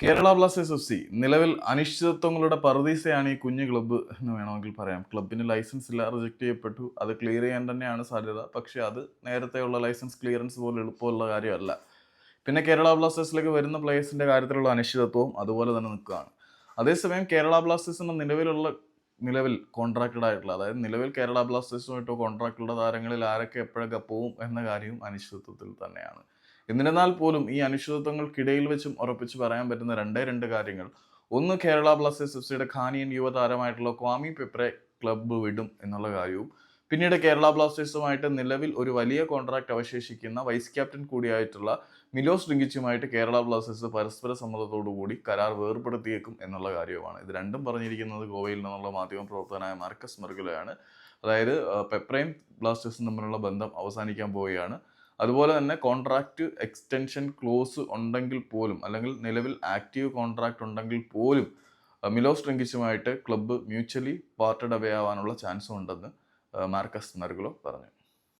Kerala Blasters F C നിലവിൽ അനിശ്ചിതത്വങ്ങളുടെ പറുദീസയാണ് ഈ കുഞ്ഞു ക്ലബ്ബ് എന്ന് വേണമെങ്കിൽ പറയാം. ക്ലബിന് ലൈസൻസ് ഇല്ല റിജക്ട് ചെയ്യപ്പെട്ടു. അത് ക്ലിയർ ചെയ്യാൻ തന്നെയാണ് സാധ്യത. പക്ഷേ അത് നേരത്തെയുള്ള ലൈസൻസ് ക്ലിയറൻസ് പോലെ എളുപ്പമുള്ള കാര്യമല്ല. പിന്നെ കേരള ബ്ലാസ്റ്റേഴ്സിലേക്ക് വരുന്ന പ്ലേയേഴ്സിന്റെ കാര്യത്തിലുള്ള അനിശ്ചിതത്വവും അതുപോലെ തന്നെ നിൽക്കുകയാണ്. അതേസമയം കേരള ബ്ലാസ്റ്റേഴ്സിന്റെ നിലവിലുള്ള നിലവിൽ കോൺട്രാക്റ്റഡ് ആയിട്ടുള്ള അതായത് നിലവിൽ കേരള ബ്ലാസ്റ്റേഴ്സുമായിട്ടോ കോൺട്രാക്റ്റുള്ള താരങ്ങളിൽ ആരൊക്കെ എപ്പോഴൊക്കെ പോവും എന്ന കാര്യവും അനിശ്ചിതത്വത്തിൽ തന്നെയാണ്. എന്നിരുന്നാൽ പോലും ഈ അനിശ്ചിതത്വങ്ങൾക്കിടയിൽ വെച്ചും ഉറപ്പിച്ച് പറയാൻ പറ്റുന്ന രണ്ടേ രണ്ട് കാര്യങ്ങൾ. ഒന്ന് കേരള ബ്ലാസ്റ്റേഴ്സ് എഫ് സിയുടെ ഖാനിയൻ യുവതാരമായിട്ടുള്ള ക്വാമി പെപ്രെ ക്ലബ്ബ് വിടും എന്നുള്ള കാര്യവും. പിന്നീട് കേരള ബ്ലാസ്റ്റേഴ്സുമായിട്ട് നിലവിൽ ഒരു വലിയ കോൺട്രാക്ട് അവശേഷിക്കുന്ന വൈസ് ക്യാപ്റ്റൻ കൂടിയായിട്ടുള്ള മിലോസ് ഡിങ്കിച്ചുമായിട്ട് കേരള ബ്ലാസ്റ്റേഴ്സ് പരസ്പര സമ്മതത്തോടുകൂടി കരാർ വേർപ്പെടുത്തിയേക്കും എന്നുള്ള കാര്യവുമാണ്. ഇത് രണ്ടും പറഞ്ഞിരിക്കുന്നത് ഗോവയിൽ നിന്നുള്ള മാധ്യമ പ്രവർത്തകനായ മാർക്കസ് മെർഗുലയാണ്. അതായത് പെപ്രൈം പെപ്രയും ബ്ലാസ്റ്റേഴ്സും തമ്മിലുള്ള ബന്ധം അവസാനിക്കാൻ പോവുകയാണ്. അതുപോലെ തന്നെ കോൺട്രാക്റ്റ് എക്സ്റ്റൻഷൻ ക്ലോസ് ഉണ്ടെങ്കിൽ പോലും അല്ലെങ്കിൽ നിലവിൽ ആക്റ്റീവ് കോൺട്രാക്ട് ഉണ്ടെങ്കിൽ പോലും മിലോസ് ട്രിങ്കിച്ചുമായിട്ട് ക്ലബ്ബ് മ്യൂച്വലി പാർട്ടഡ് അവേ ആവാനുള്ള ചാൻസും ഉണ്ടെന്ന് മാർക്കസ് മെർഗുലോ പറഞ്ഞു.